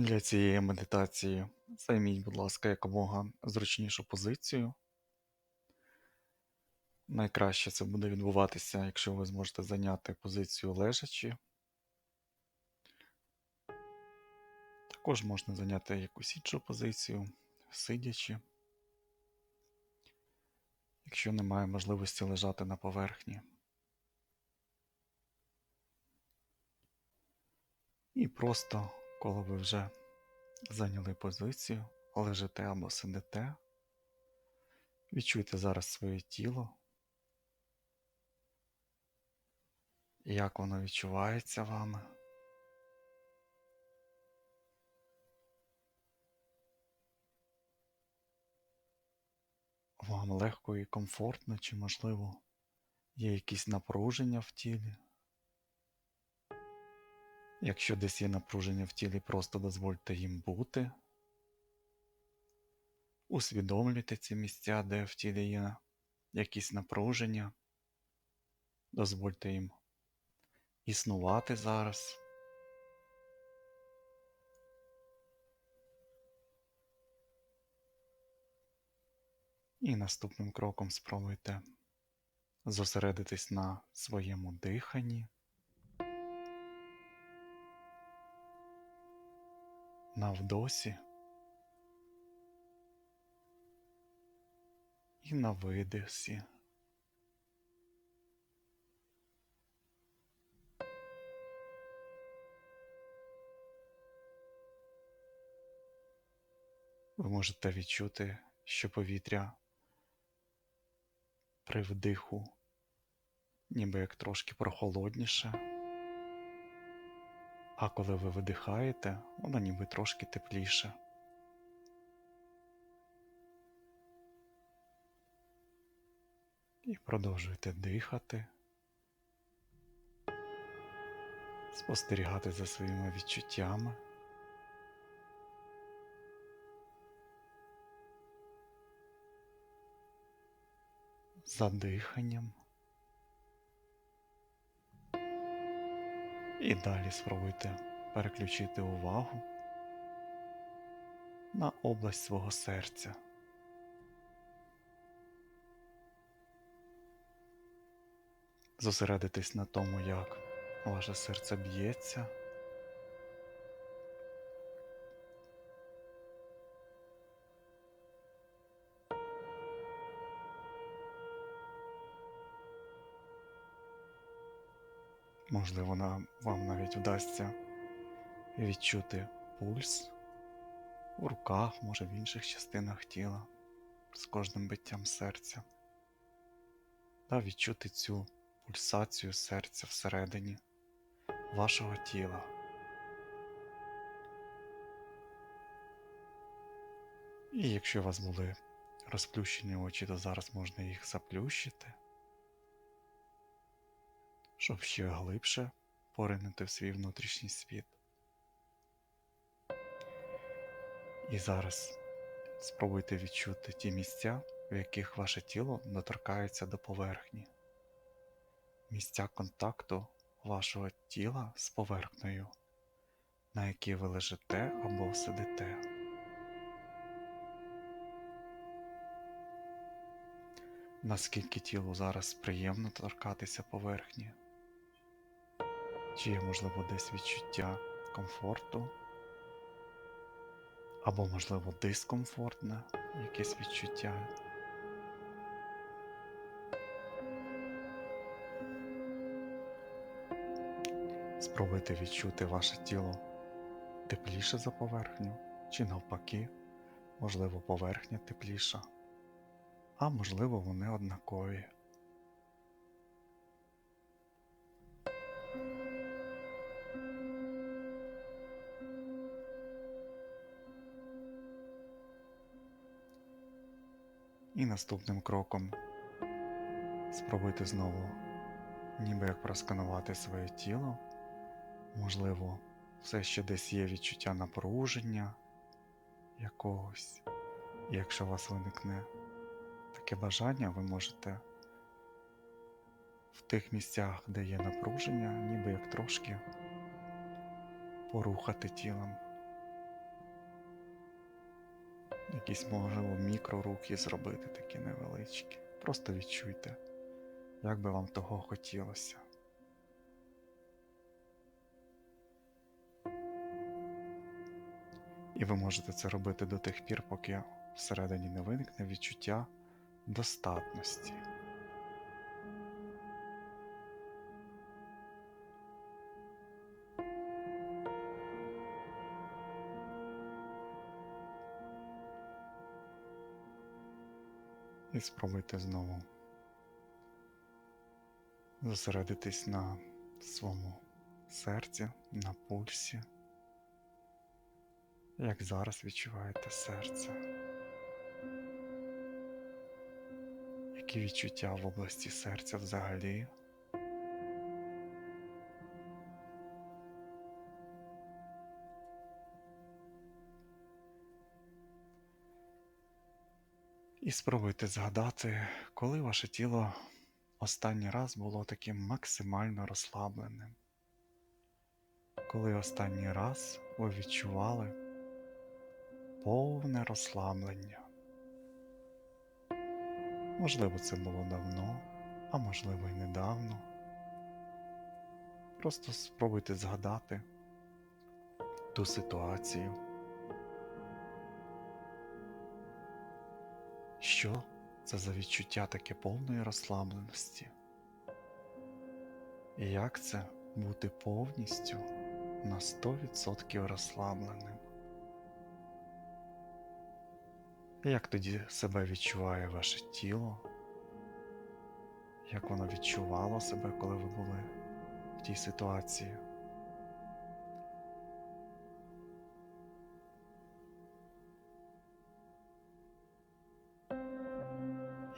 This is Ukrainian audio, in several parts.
Для цієї медитації займіть, будь ласка, якомога зручнішу позицію. Найкраще це буде відбуватися, якщо ви зможете зайняти позицію лежачи. Також можна зайняти якусь іншу позицію, сидячи, якщо немає можливості лежати на поверхні. І просто, коли ви вже зайняли позицію, лежите або сидите, відчуйте зараз своє тіло, як воно відчувається вами. Вам легко і комфортно, чи, можливо, є якісь напруження в тілі. Якщо десь є напруження в тілі, просто дозвольте їм бути. Усвідомлюйте ці місця, де в тілі є якісь напруження. Дозвольте їм існувати зараз. І наступним кроком спробуйте зосередитись на своєму диханні. На вдосі і на видисі. Ви можете відчути, що повітря при вдиху ніби як трошки прохолодніше. А коли ви видихаєте, воно ніби трошки тепліше. І продовжуйте дихати, спостерігати за своїми відчуттями. За диханням. І далі спробуйте переключити увагу на область свого серця. Зосередитись на тому, як ваше серце б'ється. Можливо, вам навіть вдасться відчути пульс у руках, може в інших частинах тіла з кожним биттям серця, та відчути цю пульсацію серця всередині вашого тіла. І якщо у вас були розплющені очі, то зараз можна їх заплющити щоб ще глибше поринути в свій внутрішній світ. І зараз спробуйте відчути ті місця, в яких ваше тіло доторкається до поверхні, місця контакту вашого тіла з поверхнею, на якій ви лежите або сидите. Наскільки тілу зараз приємно торкатися поверхні? Чи є, можливо, десь відчуття комфорту? Або, можливо, дискомфортне якесь відчуття. Спробуйте відчути ваше тіло тепліше за поверхню, чи навпаки, можливо, поверхня тепліша, а можливо, вони однакові. І наступним кроком спробуйте знову, ніби як просканувати своє тіло. Можливо, все ще десь є відчуття напруження якогось. І якщо у вас виникне таке бажання, ви можете в тих місцях, де є напруження, ніби як трошки порухати тілом, Якісь можливо мікрорухи зробити такі невеличкі. Просто відчуйте, як би вам того хотілося. І ви можете це робити до тих пір, поки всередині не виникне відчуття достатності. І спробуйте знову зосередитись на своєму серці, на пульсі. Як зараз відчуваєте серце? Які відчуття в області серця взагалі? І спробуйте згадати, коли ваше тіло останній раз було таким максимально розслабленим. Коли останній раз ви відчували повне розслаблення. Можливо, це було давно, а можливо й недавно. Просто спробуйте згадати ту ситуацію. Що це за відчуття таке повної розслабленості? І як це бути повністю на 100% розслабленим? Як тоді себе відчуває ваше тіло? Як воно відчувало себе, коли ви були в тій ситуації?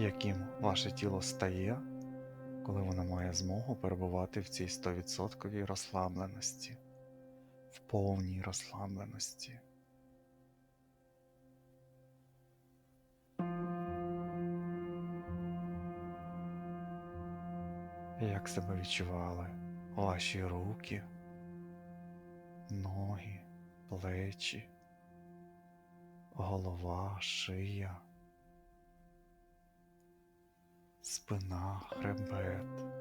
Яким ваше тіло стає, коли воно має змогу перебувати в цій 100% розслабленості, в повній розслабленості? Як себе відчували ваші руки, ноги, плечі, голова, шия, спина, хребет.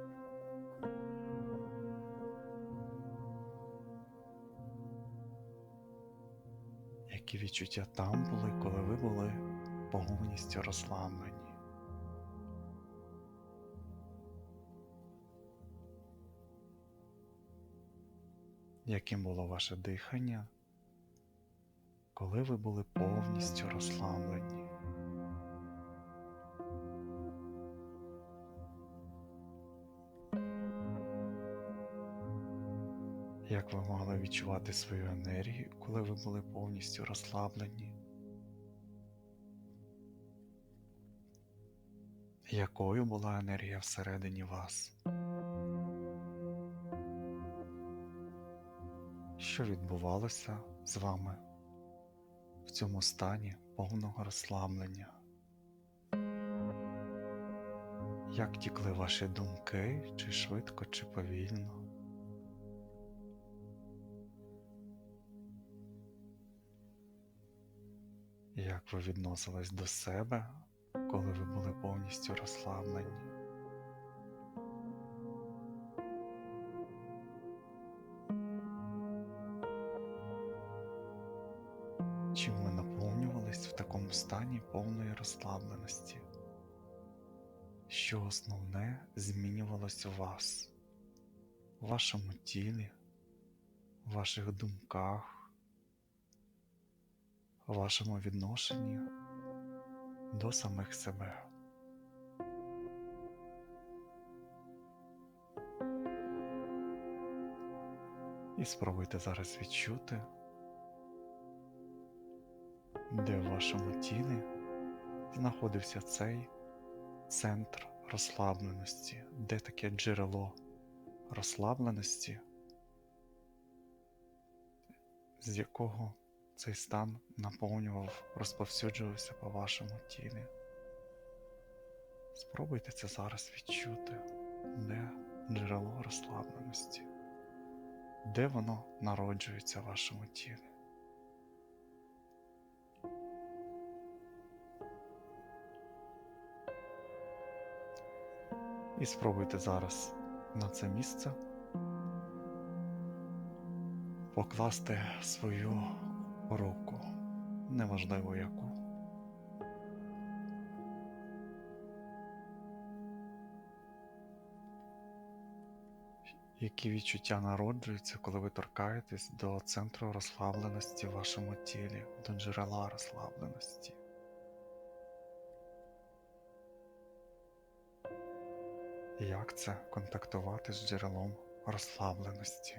Які відчуття там були, коли ви були повністю розслаблені? Яким було ваше дихання, коли ви були повністю розслаблені? Як ви могли відчувати свою енергію, коли ви були повністю розслаблені? Якою була енергія всередині вас? Що відбувалося з вами в цьому стані повного розслаблення? Як тікли ваші думки, чи швидко, чи повільно? Як ви відносились до себе, коли ви були повністю розслаблені? Чим ви наповнювались в такому стані повної розслабленості? Що основне змінювалось у вас, у вашому тілі, в ваших думках, вашому відношенні до самих себе? І спробуйте зараз відчути, де в вашому тілі знаходився цей центр розслабленості, де таке джерело розслабленості, з якого цей стан наповнював, розповсюджувався по вашому тілі. Спробуйте це зараз відчути, де джерело розслабленості, де воно народжується в вашому тілі. І спробуйте зараз на це місце покласти свою руку, неважливо яку. Які відчуття народжуються, коли ви торкаєтесь до центру розслабленості в вашому тілі, до джерела розслабленості? Як це контактувати з джерелом розслабленості?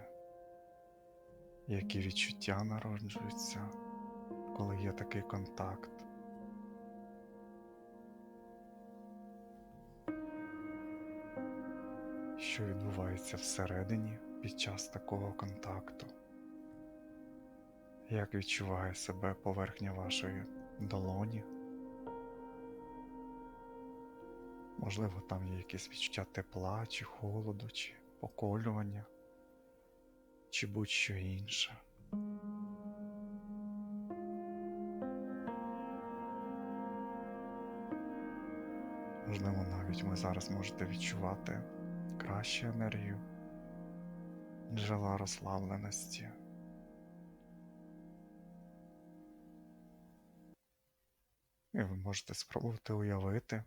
Які відчуття народжуються, коли є такий контакт? Що відбувається всередині під час такого контакту? Як відчуває себе поверхня вашої долоні? Можливо, там є якесь відчуття тепла, чи холоду, чи поколювання, чи будь-що інше. Можливо, навіть ви зараз можете відчувати кращу енергію, джерела розслабленості. І ви можете спробувати уявити,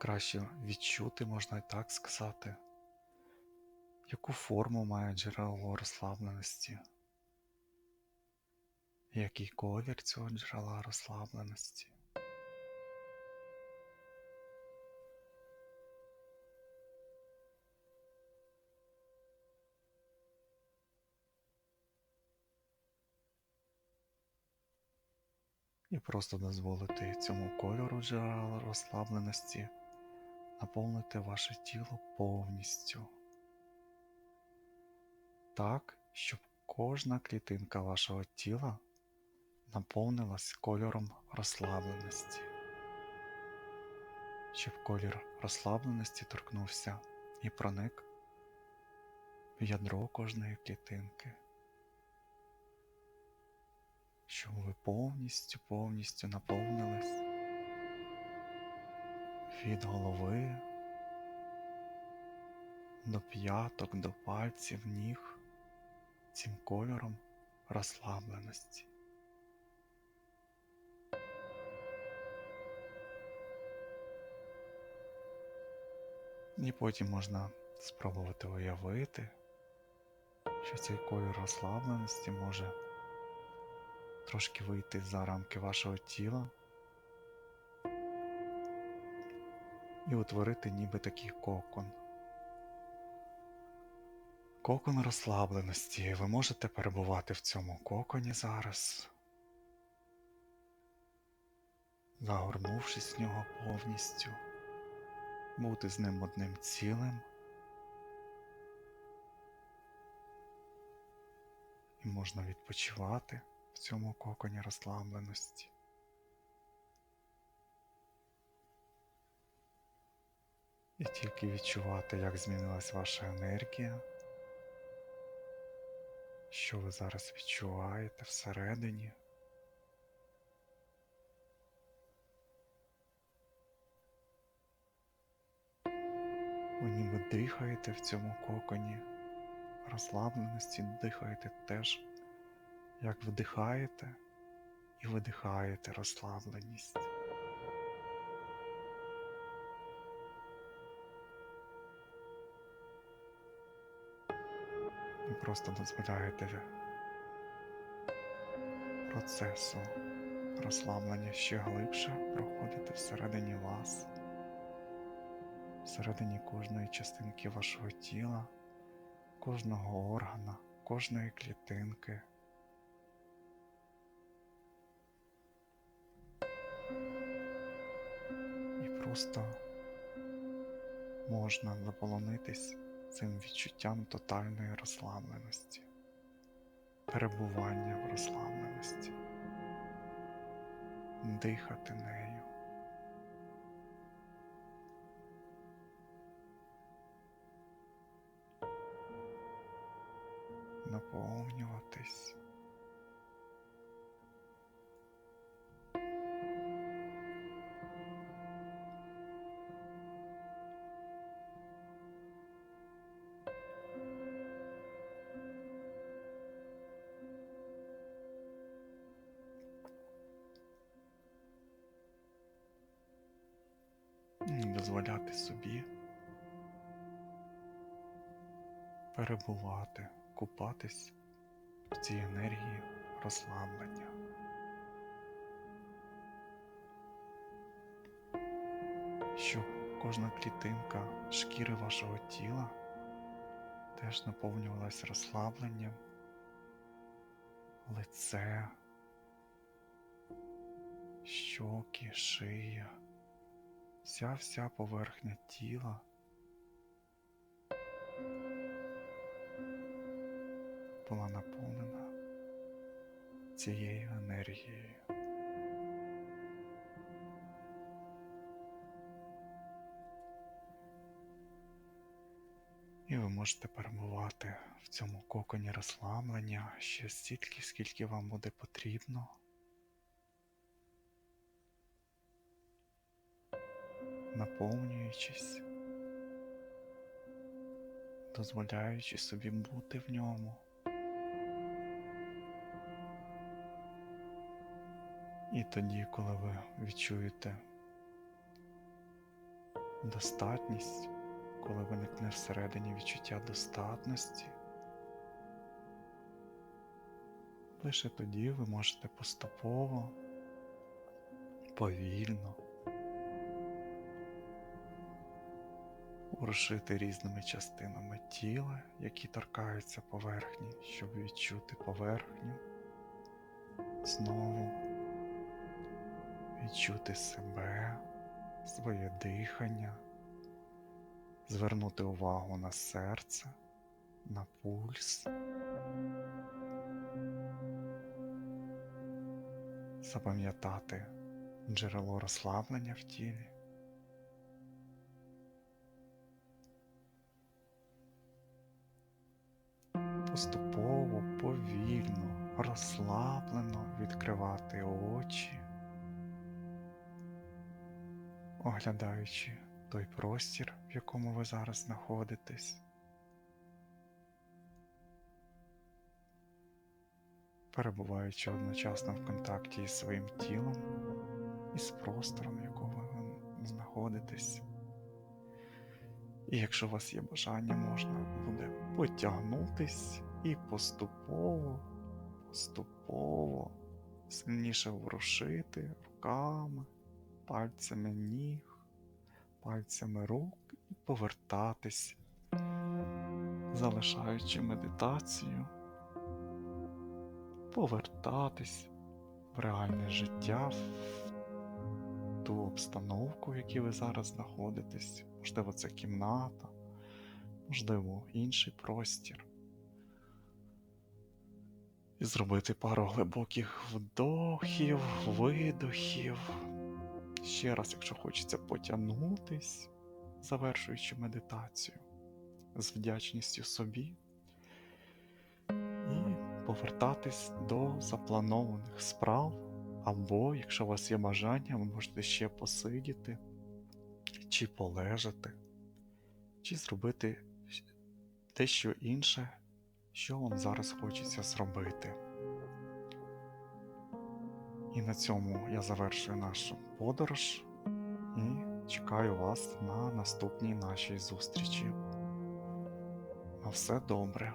краще відчути, можна і так сказати, яку форму має джерело розслабленості, який колір цього джерела розслабленості. І просто дозволити цьому кольору джерела розслабленості наповнити ваше тіло повністю. Так, щоб кожна клітинка вашого тіла наповнилась кольором розслабленості, щоб колір розслабленості торкнувся і проник в ядро кожної клітинки. Щоб ви повністю повністю наповнились від голови до п'яток, до пальців, ніг цим кольором розслабленості. І потім можна спробувати уявити, що цей колір розслабленості може трошки вийти за рамки вашого тіла і утворити ніби такий кокон. Кокон розслабленості. Ви можете перебувати в цьому коконі зараз, загорнувшись в нього повністю, бути з ним одним цілим. І можна відпочивати в цьому коконі розслабленості. І тільки відчувати, як змінилась ваша енергія, що ви зараз відчуваєте всередині. Ви ніби дихаєте в цьому коконі, розслабленості дихаєте теж як вдихаєте і видихаєте розслабленість. Просто дозволяєте процесу розслаблення ще глибше проходити всередині вас, всередині кожної частинки вашого тіла, кожного органа, кожної клітинки. І просто можна заполонитись цим відчуттям тотальної розслабленості, перебування в розслабленості, дихати нею. Наповнюватись. Дозволяти собі перебувати, купатись в цій енергії розслаблення. Щоб кожна клітинка шкіри вашого тіла теж наповнювалась розслабленням, лице, щоки, шия, вся вся поверхня тіла була наповнена цією енергією. І ви можете перебувати в цьому коконі розслаблення ще стільки, скільки вам буде потрібно. Наповнюючись, дозволяючи собі бути в ньому. І тоді, коли ви відчуєте достатність, коли виникне всередині відчуття достатності, лише тоді ви можете поступово, повільно ворушити різними частинами тіла, які торкаються поверхні, щоб відчути поверхню, знову відчути себе, своє дихання звернути увагу на серце, на пульс, запам'ятати джерело розслаблення в тілі. Поступово, повільно, розслаблено відкривати очі, оглядаючи той простір, в якому ви зараз знаходитесь. Перебуваючи одночасно в контакті із своїм тілом і з простором, в якому ви знаходитесь. І якщо у вас є бажання, можна буде потягнутись і поступово, поступово сильніше ворушити руками, пальцями ніг пальцями рук і повертатись, залишаючи медитацію, повертатись в реальне життя, ту обстановку, в якій ви зараз знаходитесь. Можливо, це кімната, можливо, інший простір. І зробити пару глибоких вдохів, видохів. Ще раз, якщо хочеться потягнутись, завершуючи медитацію з вдячністю собі, і повертатись до запланованих справ, або, якщо у вас є бажання, ви можете ще посидіти, чи полежати, чи зробити дещо інше, що вам зараз хочеться зробити. І на цьому я завершую нашу подорож і чекаю вас на наступній нашій зустрічі. На все добре.